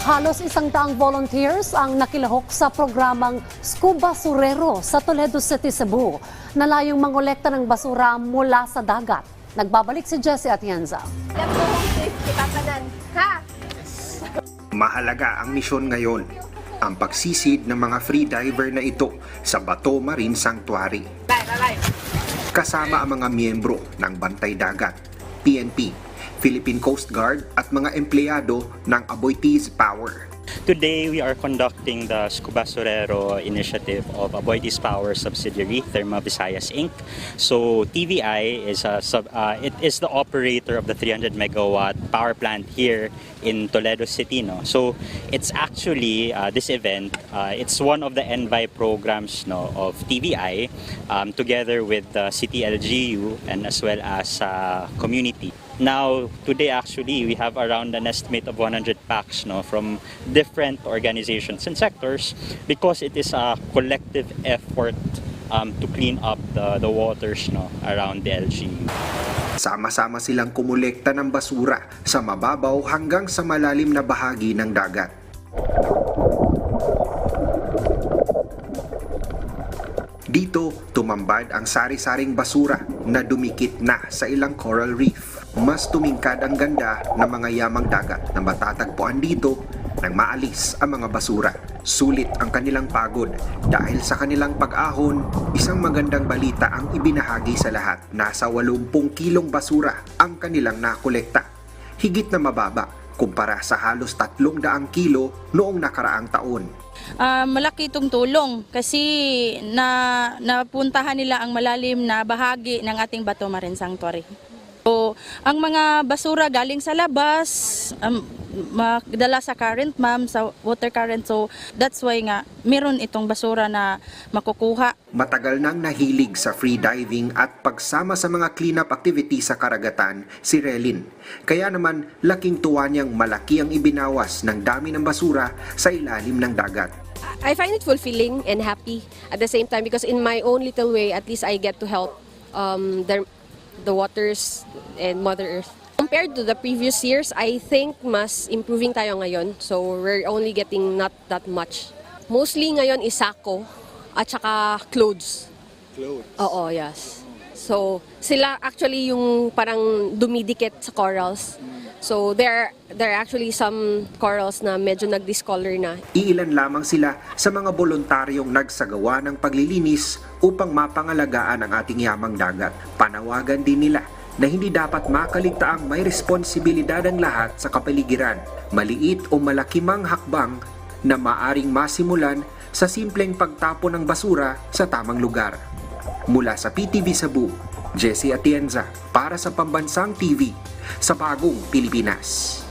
Halos isang daang volunteers ang nakilahok sa programang Scuba Surero sa Toledo City, Cebu. Nalayong mangolekta ng basura mula sa dagat. Nagbabalik si Jesse Atienza. Ha? Mahalaga ang misyon ngayon, ang pagsisid ng mga free diver na ito sa Bato Marine Sanctuary. Kasama ang mga miyembro ng Bantay Dagat, PNP, Philippine Coast Guard at mga empleyado ng Aboitiz Power. Today, we are conducting the Scuba Sorero initiative of Aboitiz Power subsidiary, Therma Visayas Inc. So, TVI is a sub, uh, it is the operator of the 300 megawatt power plant here in Toledo City. No? So, it's actually uh, this event. Uh, it's one of the NVI programs no, of TVI um, together with the City LGU and as well as uh, community. Now, today actually, we have around an estimate of 100 packs no, from different organizations and sectors because it is a collective effort um, to clean up the, the waters no, around the LGU. Sama-sama silang kumulekta ng basura sa mababaw hanggang sa malalim na bahagi ng dagat. Dito, tumambad ang sari-saring basura na dumikit na sa ilang coral reef. Mas tumingkad ang ganda ng mga yamang dagat na matatagpuan dito nang maalis ang mga basura. Sulit ang kanilang pagod dahil sa kanilang pag-ahon, isang magandang balita ang ibinahagi sa lahat. Nasa 80 kilong basura ang kanilang nakolekta. Higit na mababa kumpara sa halos 300 kilo noong nakaraang taon. Ah, malaki itong tulong kasi na napuntahan nila ang malalim na bahagi ng ating Bato Marine Sanctuary. So, ang mga basura galing sa labas, um, magdala sa current ma'am, sa water current. So, that's why nga meron itong basura na makukuha. Matagal nang nahilig sa free diving at pagsama sa mga cleanup activity sa karagatan si Relin. Kaya naman laking tuwa niyang malaki ang ibinawas ng dami ng basura sa ilalim ng dagat. I find it fulfilling and happy at the same time because in my own little way, at least I get to help um, the, the waters and Mother Earth. Compared to the previous years, I think mas improving tayo ngayon. So we're only getting not that much. Mostly ngayon is sako at saka clothes. Clothes? Oo, yes. So sila actually yung parang dumidikit sa corals. So there there are actually some corals na medyo nag-discolor na. Iilan lamang sila sa mga voluntaryong nagsagawa ng paglilinis upang mapangalagaan ang ating yamang dagat. Panawagan din nila na hindi dapat makaligtaang may responsibilidad ang lahat sa kapaligiran, maliit o malaki mang hakbang na maaring masimulan sa simpleng pagtapon ng basura sa tamang lugar. Mula sa PTV Cebu, Jesse Atienza para sa Pambansang TV sa Bagong Pilipinas.